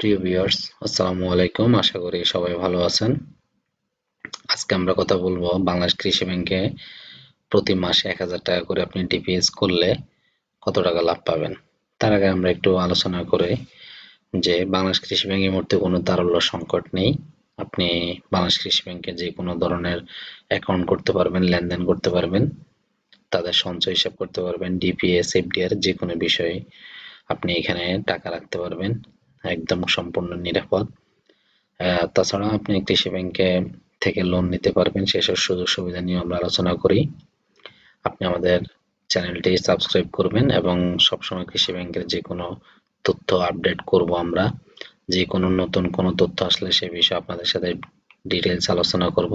প্রিয় ভিউয়ার্স, আসসালামু আলাইকুম। আশা করি সবাই ভালো আছেন। আজকে আমরা কথা বলব বাংলাদেশ কৃষি ব্যাংকে প্রতি মাসে এক হাজার টাকা করে আপনি ডিপিএস করলে কত টাকা লাভ পাবেন? তার আগে আমরা একটু আলোচনা করে যে বাংলাদেশ কৃষি ব্যাংকের মুহূর্তে কোনো তারল্য সংকট নেই। আপনি বাংলাদেশ কৃষি ব্যাংকে যে কোনো ধরনের অ্যাকাউন্ট করতে পারবেন, লেনদেন করতে পারবেন, তাদের সঞ্চয় হিসাব করতে পারবেন ডিপিএস এফডিআর যে কোনো বিষয়ে আপনি এখানে টাকা রাখতে পারবেন। একদম সম্পূর্ণ নিরাপদ। তাছাড়া আপনি কৃষি ব্যাংকে থেকে লোন নিতে পারবেন, সেসব সুযোগ সুবিধা নিয়ে আমরা আলোচনা করি। আপনি আমাদের চ্যানেলটি সাবস্ক্রাইব করবেন এবং সবসময় কৃষি ব্যাংকের যে কোনো তথ্য আপডেট করব আমরা। যে কোনো নতুন কোনো তথ্য আসলে সে বিষয়ে আপনাদের সাথে ডিটেলস আলোচনা করব।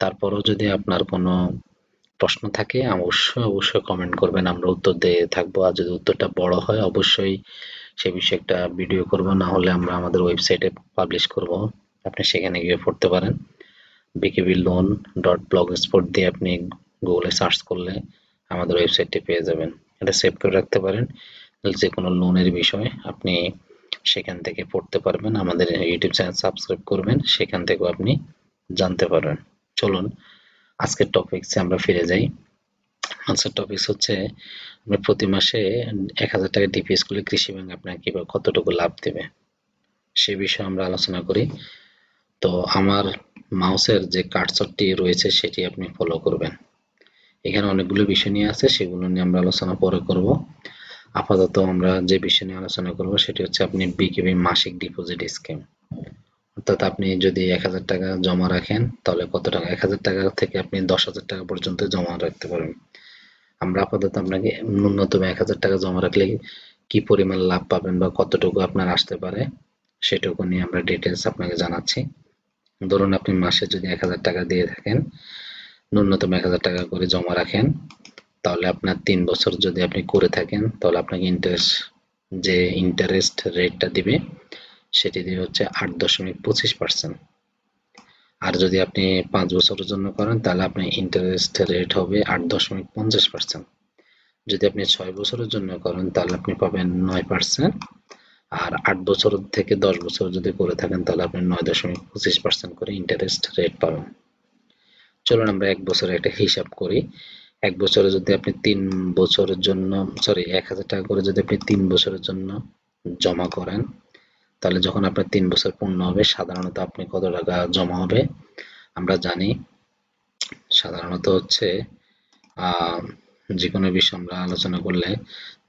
তারপরও যদি আপনার কোনো প্রশ্ন থাকে, অবশ্যই অবশ্যই কমেন্ট করবেন, আমরা উত্তর দিয়ে থাকব। আর যদি উত্তরটা বড় হয়, অবশ্যই সে বিষয়ে একটা ভিডিও করব না হলে আমরা আমাদের ওয়েবসাইটে পাবলিশ করব। আপনি সেখানে গিয়ে পড়তে পারেন। BKB loan dot blog spot দিয়ে আপনি গুগলে সার্চ করলে আমাদের ওয়েবসাইটটি পেয়ে যাবেন। এটা সেভ করে রাখতে পারেন। যে কোনো লোনের বিষয়ে আপনি সেখান থেকে পড়তে পারবেন। আমাদের ইউটিউব চ্যানেল সাবস্ক্রাইব করবেন। সেখান থেকেও আপনি জানতে পারবেন। চলুন, আজকের টপিকসে আমরা ফিরে যাই। আজকের টপিকস হচ্ছে প্রতি মাসে এক হাজার টাকা ডিপিএস করলে কৃষি ব্যাংক কীভাবে কতটুকু লাভ দেবে? সে বিষয়ে আমরা আলোচনা করি। তো আমার মাউসের যে কাটসটটি রয়েছে, সেটি আপনি ফলো করবেন। এখানে অনেকগুলো বিষয় নিয়ে আছে, সেগুলো নিয়ে আমরা আলোচনা পরে করব। আপাতত আমরা যে বিষয় নিয়ে আলোচনা করব, সেটি হচ্ছে আপনি বিকেবি মাসিক ডিপোজিট স্কিম অর্থাৎ আপনি যদি এক হাজার টাকা জমা রাখেন, তাহলে কত টাকা? এক হাজার টাকা থেকে আপনি দশ হাজার টাকা পর্যন্ত জমা রাখতে পারবেন। আমরা আপাতত আপনাকে ন্যূনতম এক হাজার টাকা জমা রাখলে কি পরিমাণ লাভ পাবেন বা কতটুকু আপনার আসতে পারে, সেটুকু নিয়ে আমরা ডিটেলস আপনাকে জানাচ্ছি। ধরুন আপনি মাসে যদি এক হাজার টাকা দিয়ে থাকেন, ন্যূনতম এক হাজার টাকা করে জমা রাখেন, তাহলে আপনার তিন বছর যদি আপনি করে থাকেন, তাহলে আপনাকে ইন্টারেস্ট যে ইন্টারেস্ট রেটটা দিবে, সেটি দিয়ে হচ্ছে আট দশমিক পঁচিশ পার্সেন্ট আর যদি আপনি পাঁচ বছরের জন্য করেন, তাহলে আপনার ইন্টারেস্ট রেট হবে আট দশমিক পঞ্চাশ পার্সেন্ট যদি আপনি ছয় বছরের জন্য করেন, তাহলে আপনি পাবেন নয় পার্সেন্ট আর আট বছর থেকে দশ বছর যদি করে থাকেন, তাহলে আপনি নয় দশমিক পঁচিশ পার্সেন্ট করে ইন্টারেস্ট রেট পাবেন। চলুন আমরা এক বছরের একটা হিসাব করি। এক বছরে যদি আপনি তিন বছরের জন্য সরি এক হাজার টাকা করে যদি আপনি তিন বছরের জন্য জমা করেন তাহলে যখন আপনার তিন বছর পূর্ণ হবে, সাধারণত আপনি কত টাকা জমা হবে? আমরা জানি সাধারণত হচ্ছে যে কোনো বিষয় আমরা আলোচনা করলে,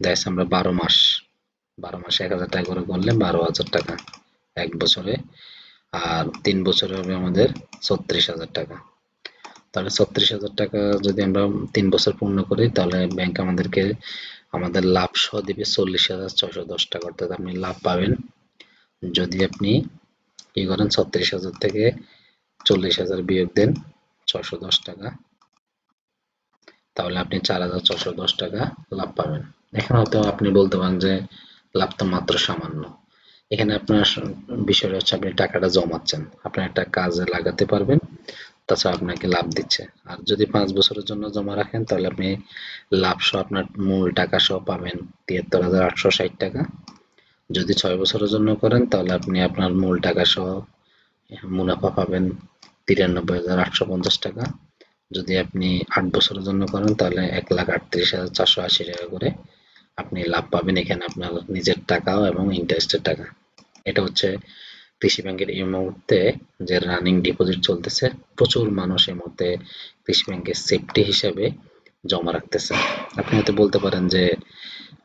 দেখা আমরা বারো মাস, বারো মাসে এক হাজার টাকা করে করলে বারো হাজার টাকা এক বছরে। আর তিন বছরে হবে আমাদের ছত্রিশ হাজার টাকা। তাহলে ছত্রিশ হাজার টাকা যদি আমরা তিন বছর পূর্ণ করি, তাহলে ব্যাংক আমাদেরকে, আমাদের লাভ সহ দিবে চল্লিশ হাজার ছয়শো দশ টাকা। অর্থাৎ আপনি লাভ পাবেন যদি আপনি কি করেন, ছত্রিশ হাজার থেকে চল্লিশ হাজার বিয়োগ দেন ছশো দশ টাকা। তাহলে আপনি চার হাজার ছশো দশ টাকা লাভ পাবেন। এখানে হয়তো আপনি বলতে পারেন যে লাভ তো মাত্র সামান্য। এখানে আপনার বিষয়টা হচ্ছে আপনি টাকাটা জমাচ্ছেন। আপনার একটা কাজে লাগাতে পারবেন, তাছাড়া আপনাকে লাভ দিচ্ছে। আর যদি পাঁচ বছরের জন্য জমা রাখেন, তাহলে আপনি লাভ সহ আপনার মূল টাকা সহ পাবেন তিয়াত্তর হাজার আটশো ষাট টাকা। যদি ছয় বছরের জন্য করেন, তাহলে আপনি আপনার মূল টাকা সহ মুনাফা পাবেন তিরানব্বই হাজার আটশো পঞ্চাশ টাকা। যদি আপনি আট বছরের জন্য করেন, তাহলে এক লাখ আটত্রিশ হাজার চারশো আশি টাকা করে আপনি লাভ পাবেন এখানে আপনার নিজের টাকাও এবং ইন্টারেস্টের টাকা। এটা হচ্ছে কৃষি ব্যাংকের এই মুহূর্তে যে রানিং ডিপোজিট চলতেছে, প্রচুর মানুষ এই মুহূর্তে কৃষি ব্যাংকের সেফটি হিসাবে জমা রাখতেছে। আপনি হয়তো বলতে পারেন যে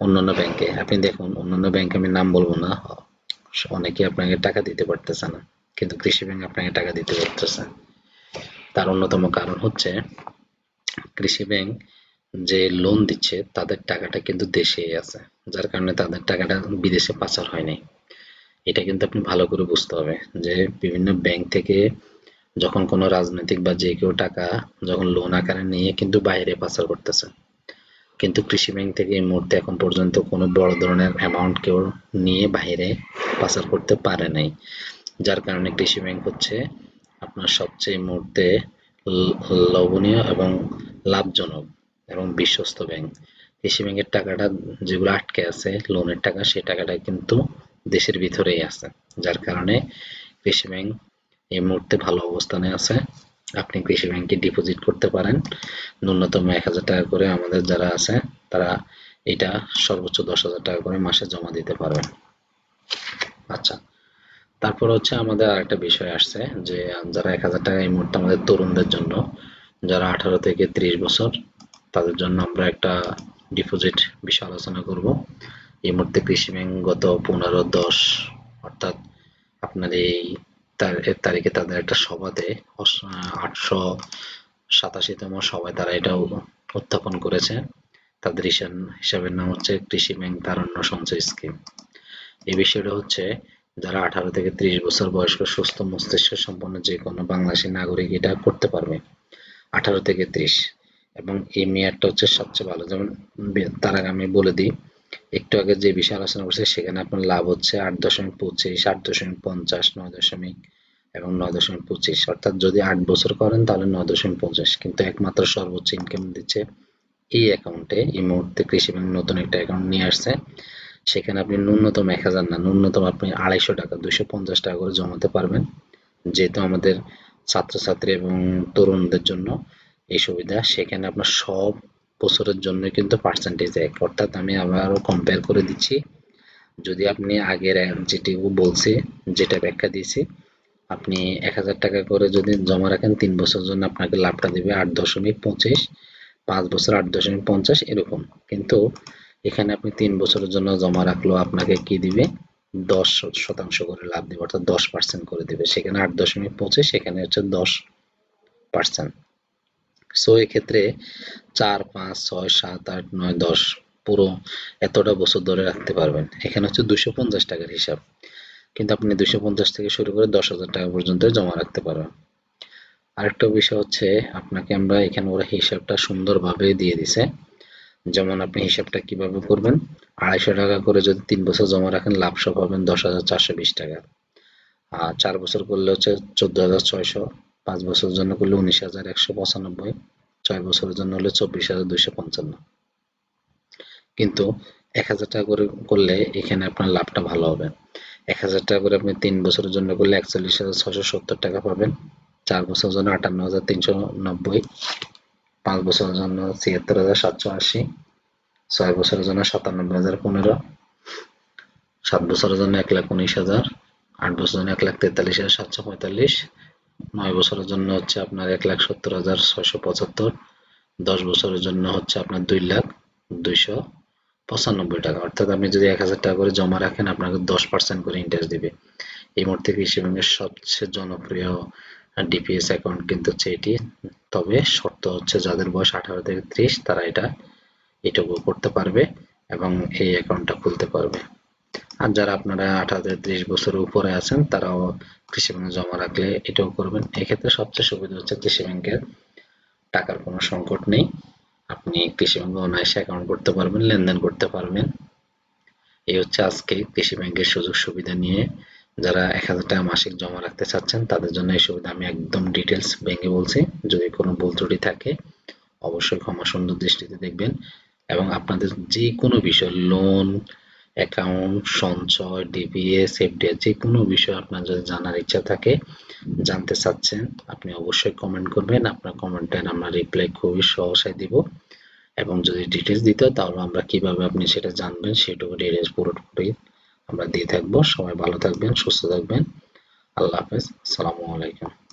অন্যান্য ব্যাংকে আপনি দেখুন, অন্যান্য ব্যাংকে আমি নাম বলব না। অনেকে আপনাকে টাকা দিতে পারতেছে না, কিন্তু কৃষি ব্যাংক আপনাকে টাকা দিতে পারতেছে। তার অন্যতম কারণ হচ্ছে, কৃষি ব্যাংক যে লোন দিচ্ছে, তাদের টাকাটা কিন্তু দেশেই আছে। যার কারণে তাদের টাকাটা বিদেশে পাচার হয়নি এটা কিন্তু আপনি ভালো করে বুঝতে হবে যে, বিভিন্ন ব্যাংক থেকে যখন কোনো রাজনৈতিক বা যে কেউ টাকা, যখন লোন আকারে নিয়ে কিন্তু বাইরে পাচার করতেছে। কিন্তু কৃষি ব্যাংক থেকে এই মুহূর্তে এখন পর্যন্ত কোনো বড় ধরনের অ্যামাউন্ট কেউ নিয়ে বাইরে পাচার করতে পারে নাই। যার কারণে কৃষি ব্যাংক হচ্ছে আপনার সবচেয়ে মুহূর্তে লবণীয় এবং লাভজনক এবং বিশ্বস্ত ব্যাংক কৃষি ব্যাংকের টাকাটা যেগুলো আটকে আছে লোনের টাকা, সেই টাকাটা কিন্তু দেশের ভিতরেই আছে। যার কারণে কৃষি ব্যাংক এই মুহূর্তে ভালো অবস্থানে আছে। আপনি কৃষি ব্যাংকে ডিপোজিট করতে পারেন। ন্যূনতম এক হাজার টাকা করে আমাদের যারা আছে, তারা এটা সর্বোচ্চ দশ হাজার টাকা করে মাসে জমা দিতে পারবেন। আচ্ছা তারপর হচ্ছে আমাদের আরেকটা বিষয় আসছে যে, যারা এক হাজার টাকা এই মুহূর্তে আমাদের তরুণদের জন্য, যারা আঠারো থেকে ত্রিশ বছর, তাদের জন্য আমরা একটা ডিপোজিট বিষয় আলোচনা করব। এই মুহূর্তে কৃষি ব্যাংক গত পনেরো, দশ, অর্থাৎ আপনার এই এর তারিখে তাদের একটা সভাতে আটশো সাতাশিতম সভায় তারা এটা উত্থাপন করেছে। তাদের হিসাবের নাম হচ্ছে কৃষি ব্যাংক তারণ্য সঞ্চয় স্কিম। এই বিষয়টা হচ্ছে যারা আঠারো থেকে ত্রিশ বছর বয়স্ক, সুস্থ মস্তিষ্ক সম্পন্ন যে কোনো বাংলাদেশি নাগরিক এটা করতে পারবে। আঠারো থেকে ত্রিশ। এবং এই মেয়াদটা হচ্ছে সবচেয়ে ভালো। যেমন, তার আগে আমি বলে দিই একটু আগে যে বিষয় আলোচনা করছে, সেখানে আপনার লাভ হচ্ছে আট দশমিক পঁচিশ, আট দশমিক পঞ্চাশ, নয় দশমিক এবং নয় দশমিক পঁচিশ। অর্থাৎ যদি আট বছর করেন, তাহলে নয় দশমিক পঞ্চাশ। কিন্তু একমাত্র সর্বোচ্চ ইনকাম দিচ্ছে এই অ্যাকাউন্টে এই মুহূর্তে কৃষি ব্যাংক নতুন একটা অ্যাকাউন্ট নিয়ে আসছে। সেখানে আপনি ন্যূনতম এক হাজার না, ন্যূনতম আপনি আড়াইশো টাকা দুশো পঞ্চাশ টাকা করে জমাতে পারবেন। যেহেতু আমাদের ছাত্রছাত্রী এবং তরুণদের জন্য এই সুবিধা, সেখানে আপনার সব বছরের জন্য কিন্তু পার্সেন্টেজ এক অর্থাৎ আমি আবারও কম্পেয়ার করে দিচ্ছি। যদি আপনি আগের যেটি বলছি, যেটা ব্যাখ্যা দিয়েছি, আপনি এক হাজার টাকা করে যদি জমা রাখেন, তিন বছর জন্য আপনাকে লাভটা দেবে আট দশমিক পঁচিশ, পাঁচ বছর আট দশমিক পঞ্চাশ, এরকম। কিন্তু এখানে আপনি তিন বছরের জন্য জমা রাখলেও আপনাকে কি দিবে? দশ শতাংশ করে লাভ দেবে, অর্থাৎ দশ পার্সেন্ট করে দিবে। সেখানে আট দশমিক পঁচিশ, সেখানে হচ্ছে দশ পার্সেন্ট সো এক্ষেত্রে চার, পাঁচ, ছয়, সাত, আট, নয়, দশ পুরো এতটা বছর ধরে রাখতে পারবেন। এখানে হচ্ছে দুশো পঞ্চাশ টাকার হিসাব। কিন্তু আপনি দুশো পঞ্চাশ থেকে শুরু করে দশ হাজার টাকা পর্যন্ত জমা রাখতে পারবেন। আরেকটা বিষয় হচ্ছে, আপনাকে আমরা এখানে ওরা হিসাবটা সুন্দরভাবে দিয়ে দিছে। যেমন আপনি হিসাবটা কীভাবে করবেন? আড়াইশো টাকা করে যদি তিন বছর জমা রাখেন লাভ সব পাবেন দশ হাজার চারশো বিশ টাকা। আর চার বছর করলে হচ্ছে চোদ্দ হাজার ছয়শো। পাঁচ বছরের জন্য করলে উনিশ হাজার একশো পঁচানব্বই, ছয় বছরের জন্য হলে চব্বিশ হাজার দুইশো পঞ্চান্ন। কিন্তু এক হাজার টাকা করে করলে এখানে আপনার লাভটা ভালো হবে। এক হাজার টাকা করে আপনি তিন বছরের জন্য করলে একচল্লিশ হাজার ছশো সত্তর টাকা পাবেন। চার বছরের জন্য আটান্ন হাজার তিনশো নব্বই, পাঁচ বছরের জন্য ছিয়াত্তর হাজার সাতশো আশি, ছয় বছরের জন্য সাতানব্বই হাজার পনেরো, সাত বছরের জন্য এক লাখ উনিশ হাজার, আট বছরের জন্য এক লাখ তেতাল্লিশ হাজার সাতশো পঁয়তাল্লিশ নয় বছরের জন্য হচ্ছে আপনার এক লাখ সত্তর হাজার ছয়শো পঁচাত্তর। দশ বছরের জন্য হচ্ছে আপনার দুই লাখ দুইশো পঁচানব্বই টাকা। অর্থাৎ আপনি যদি এক হাজার টাকা করে জমা রাখেন, আপনাকে দশ পার্সেন্ট করে ইন্টারেস্ট দিবে। এই মুহূর্তে কৃষি ব্যাংকের সবচেয়ে জনপ্রিয় ডিপিএস অ্যাকাউন্ট কিন্তু হচ্ছে এটি। তবে শর্ত হচ্ছে যাদের বয়স আঠারো থেকে ত্রিশ, তারা এটা, এটুকু করতে পারবে এবং এই অ্যাকাউন্টটা খুলতে পারবে। আর যারা আপনারা আঠারো ত্রিশ বছরের উপরে আছেন, তারাও কৃষি ব্যাংকে জমা রাখলে এটাও করবেন। এক্ষেত্রে সবচেয়ে সুবিধা হচ্ছে কৃষি ব্যাংকের টাকার কোনো সংকট নেই। আপনি কৃষি ব্যাংকে অনায়াসে অ্যাকাউন্ট করতে পারবেন, লেনদেন করতে পারবেন। এই হচ্ছে আজকে কৃষি ব্যাংকের সুযোগ সুবিধা নিয়ে। যারা এক হাজার টাকা মাসিক জমা রাখতে চাচ্ছেন, তাদের জন্য এই সুবিধা আমি একদম ডিটেলস ভেঙে বলছি। যদি কোনো ভুল ত্রুটি থাকে, অবশ্যই ক্ষমা সুন্দর দৃষ্টিতে দেখবেন। এবং আপনাদের যে কোনো বিষয় লোন অ্যাকাউন্ট সঞ্চয় ডিপিএস এফডিআর যে কোনো বিষয় আপনার যদি জানার ইচ্ছা থাকে, জানতে চাচ্ছেন, আপনি অবশ্যই কমেন্ট করবেন। আপনার কমেন্টে আমরা রিপ্লাই খুবই সহসায় দিব। এবং যদি ডিটেলস দিতে হয়, তাহলে আমরা কীভাবে আপনি সেটা জানবেন, সেটুকু ডিটেলস পুরোপুরি আমরা দিয়ে থাকব। সবাই ভালো থাকবেন, সুস্থ থাকবেন। আল্লাহ হাফেজ। আসসালামু আলাইকুম।